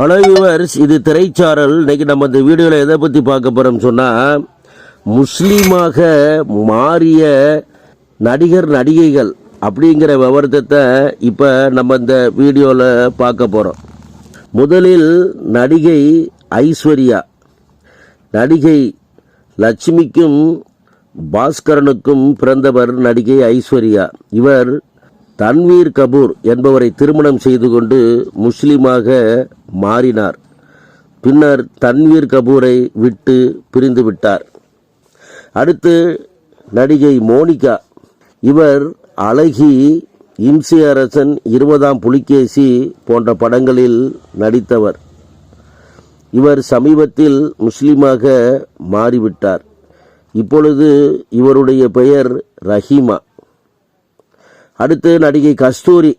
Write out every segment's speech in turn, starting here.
Hello viewers இது திரைச்சாரல். இன்னைக்கு நம்ம இந்த வீடியோவில் எதை பற்றி பார்க்க போகிறோம் சொன்னால் முஸ்லீமாக மாறிய நடிகர் நடிகைகள் அப்படிங்கிற விவரத்தை இப்போ நம்ம இந்த வீடியோவில் பார்க்க போகிறோம் முதலில் நடிகை ஐஸ்வர்யா. நடிகை லட்சுமிக்கும் பாஸ்கரனுக்கும் பிறந்தவர் நடிகை ஐஸ்வர்யா. இவர் தன்வீர் கபூர் என்பவரை திருமணம் செய்து கொண்டு முஸ்லீமாக மாறினார். பின்னர் தன்வீர் கபூரை விட்டு பிரிந்து விட்டார். அடுத்து நடிகை மோனிகா. இவர் அழகி இம்சி அரசன் இருபதாம் புலிகேசி போன்ற படங்களில் நடித்தவர். இவர் சமீபத்தில் முஸ்லீமாக மாறிவிட்டார். இப்பொழுது இவருடைய பெயர் ரஹீமா. அடுத்து நடிகை கஸ்தூரி.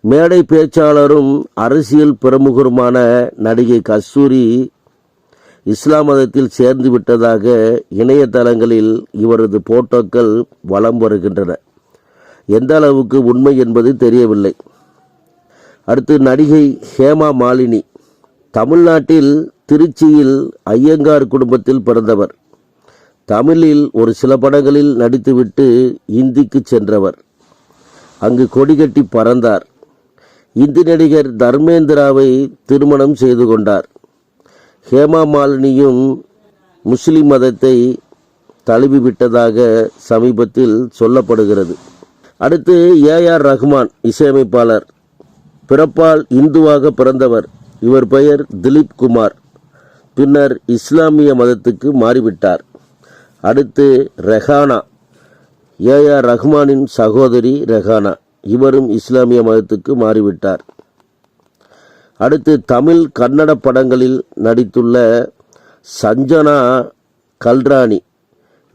மேடை பேச்சாளரும் அரசியல் பிரமுகருமான நடிகை கஸ்தூரி இஸ்லாம் மதத்தில் சேர்ந்து விட்டதாக இணையதளங்களில் இவரது போட்டோக்கள் வலம் வருகின்றன. எந்த அளவுக்கு உண்மை என்பது தெரியவில்லை. அடுத்து நடிகை ஹேமா மாலினி. தமிழ்நாட்டில் திருச்சியில் ஐயங்கார் குடும்பத்தில் பிறந்தவர். தமிழில் ஒரு சில படங்களில் நடித்துவிட்டு இந்திக்கு சென்றவர். அங்கு கொடிகட்டி பறந்தார். இந்தி நடிகர் தர்மேந்திராவை திருமணம் செய்து கொண்டார். ஹேமா மாலினியும் முஸ்லிம் மதத்தை தழுவிவிட்டதாக சமீபத்தில் சொல்லப்படுகிறது. அடுத்து ஏஆர் ரஹ்மான் இசையமைப்பாளர். பிறப்பால் இந்துவாக பிறந்தவர். இவர் பெயர் திலீப் குமார். பின்னர் இஸ்லாமிய மதத்துக்கு மாறிவிட்டார். அடுத்து ரெஹானா ஏஆர் ரஹ்மானின் சகோதரி ரெஹானா. இவரும் இஸ்லாமிய மதத்துக்கு மாறிவிட்டார். அடுத்து தமிழ் கன்னட படங்களில் நடித்துள்ள சஞ்சனா கல்ராணி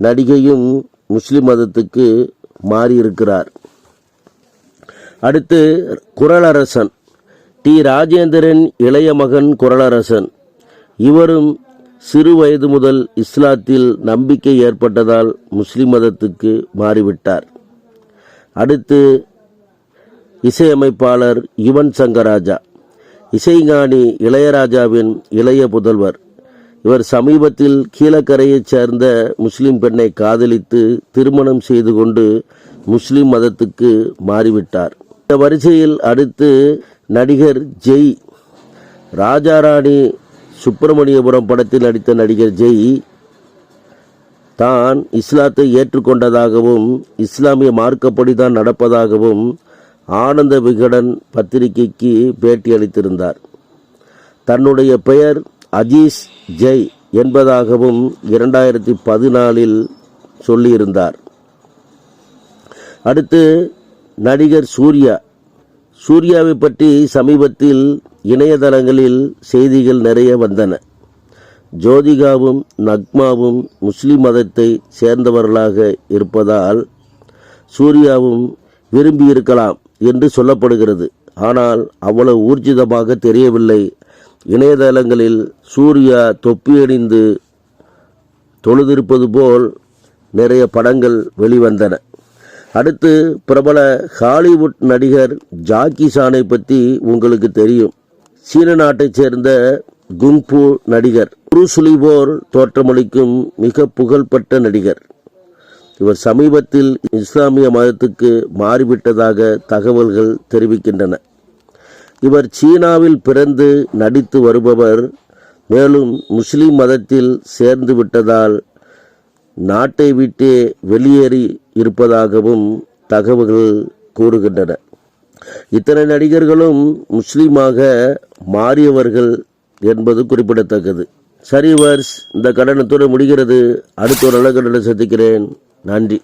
நடிகையும் முஸ்லிம் மதத்துக்கு மாறியிருக்கிறார். அடுத்து குரலரசன். டி. ராஜேந்திரன் இளைய மகன் குரலரசன். இவரும் சிறு வயது முதல் இஸ்லாத்தில் நம்பிக்கை ஏற்பட்டதால் முஸ்லிம் மதத்துக்கு மாறிவிட்டார். அடுத்து இசையமைப்பாளர் யுவன் சங்கராஜா. இசைஞானி இளையராஜாவின் இளைய புதல்வர். இவர் சமீபத்தில் கீழக்கரையைச் சேர்ந்த முஸ்லிம் பெண்ணை காதலித்து திருமணம் செய்து கொண்டு முஸ்லிம் மதத்துக்கு மாறிவிட்டார். இந்த வரிசையில் அடுத்து நடிகர் ஜெய் ராஜாராணி சுப்பிரமணியபுரம் படத்தில் நடித்த நடிகர் ஜெய் தான் இஸ்லாத்தை ஏற்றுக்கொண்டதாகவும் இஸ்லாமிய மார்க்கப்படி தான் நடப்பதாகவும் ஆனந்த விகடன் பத்திரிகைக்கு பேட்டி அளித்திருந்தார். தன்னுடைய பெயர் அஜீஸ் ஜெய் என்பதாகவும் இரண்டாயிரத்தி பதினாலில் சொல்லியிருந்தார். அடுத்து நடிகர் சூர்யா. சூர்யாவை பற்றி சமீபத்தில் இணையதளங்களில் செய்திகள் நிறைய வந்தன. ஜோதிகாவும் நக்மாவும் முஸ்லிம் மதத்தை சேர்ந்தவர்களாக இருப்பதால் சூர்யாவும் விரும்பியிருக்கலாம் என்று சொல்லப்படுகிறது. ஆனால் அவ்வளவு ஊர்ஜிதமாக தெரியவில்லை. இணையதளங்களில் சூர்யா தொப்பியணிந்து தொழுதிருப்பது போல் நிறைய படங்கள் வெளிவந்தன. அடுத்து பிரபல ஹாலிவுட் நடிகர் ஜாக்கி சானை பற்றி உங்களுக்கு தெரியும். சீன நாட்டைச் சேர்ந்த குங்பு நடிகர் குருசுலிபோர் தோற்றமளிக்கும் மிக புகழ்பெற்ற நடிகர். இவர் சமீபத்தில் இஸ்லாமிய மதத்துக்கு மாறிவிட்டதாக தகவல்கள் தெரிவிக்கின்றன. இவர் சீனாவில் பிறந்து நடித்து வருபவர் மேலும் முஸ்லிம் மதத்தில் சேர்ந்து விட்டதால் நாட்டை விட்டே வெளியேறி இருப்பதாகவும் தகவல்கள் கூறுகின்றன. இத்தனை நடிகர்களும் முஸ்லீமாக மாறியவர்கள் என்பது குறிப்பிடத்தக்கது. சரி வர்ஸ் இந்த கடனத்தோடு முடிகிறது. அடுத்த ஒரு நல்ல கடனை சந்திக்கிறேன். நன்றி.